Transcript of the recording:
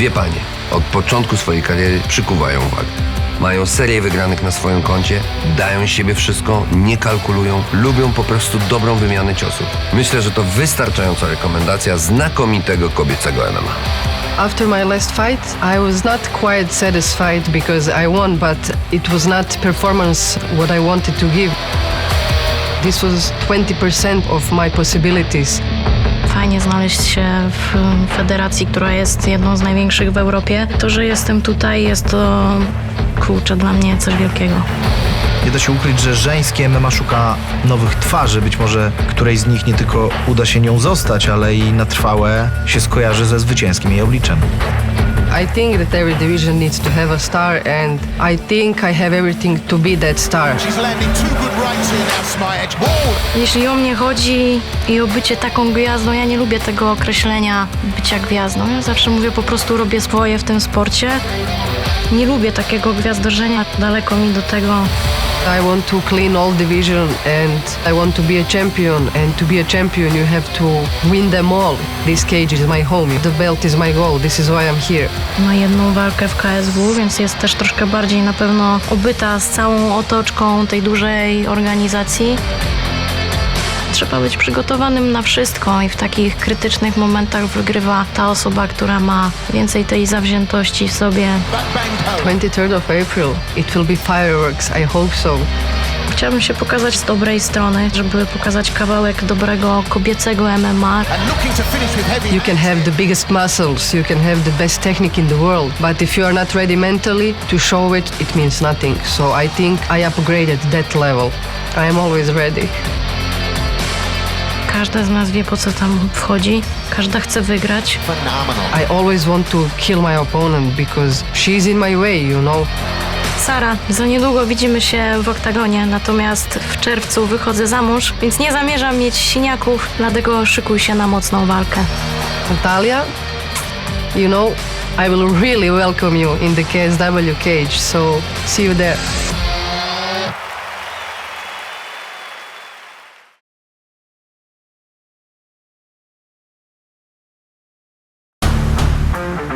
Dwie panie od początku swojej kariery przykuwają uwagę. Mają serię wygranych na swoim koncie, dają siebie wszystko, nie kalkulują, lubią po prostu dobrą wymianę ciosów. Myślę, że to wystarczająca rekomendacja znakomitego kobiecego MMA. After my last fight, I was not quite satisfied because I won, but it was not performance what I wanted to give. This was 20% of my possibilities. Fajnie znaleźć się w federacji, która jest jedną z największych w Europie. To, że jestem tutaj, jest to kurczę dla mnie coś wielkiego. Nie da się ukryć, że żeńskie MMA szuka nowych twarzy. Być może którejś z nich nie tylko uda się nią zostać, ale i na trwałe się skojarzy ze zwycięskim jej obliczem. I think that every division needs to have a star, and I think I have everything to be that star. She's landing two good rights here now, Smiac. Whoa! Jeśli o mnie chodzi i o bycie taką gwiazdą, ja nie lubię tego określenia bycia gwiazdą. Ja zawsze mówię, po prostu robię swoje w tym sporcie. Nie lubię takiego gwiazdorzenia, daleko mi do tego. I want to clean all division and I want to be a champion and to be a champion you have to win them all. This cage is my home. The belt is my goal. This is why I'm here. Ma jedną walkę w KSW, więc jest też troszkę bardziej na pewno obyta z całą otoczką tej dużej organizacji. Trzeba być przygotowanym na wszystko i w takich krytycznych momentach wygrywa ta osoba, która ma więcej tej zawziętości w sobie. Back bang home. 23rd of April. It will be fireworks. I hope so. Chciałabym się pokazać z dobrej strony, żeby pokazać kawałek dobrego kobiecego MMA. You can have the biggest muscles, you can have the best technique in the world, but if you are not ready mentally to show it, it means nothing. So I think I upgraded that level. I am always ready. Każda z nas wie, po co tam wchodzi. Każda chce wygrać. I always want to kill my opponent because she's in my way, you know. Sara, za niedługo widzimy się w oktagonie, natomiast w czerwcu wychodzę za mąż, więc nie zamierzam mieć siniaków, dlatego szykuj się na mocną walkę. Natalia, you know, I will really welcome you in the KSW cage, so see you there. Bye.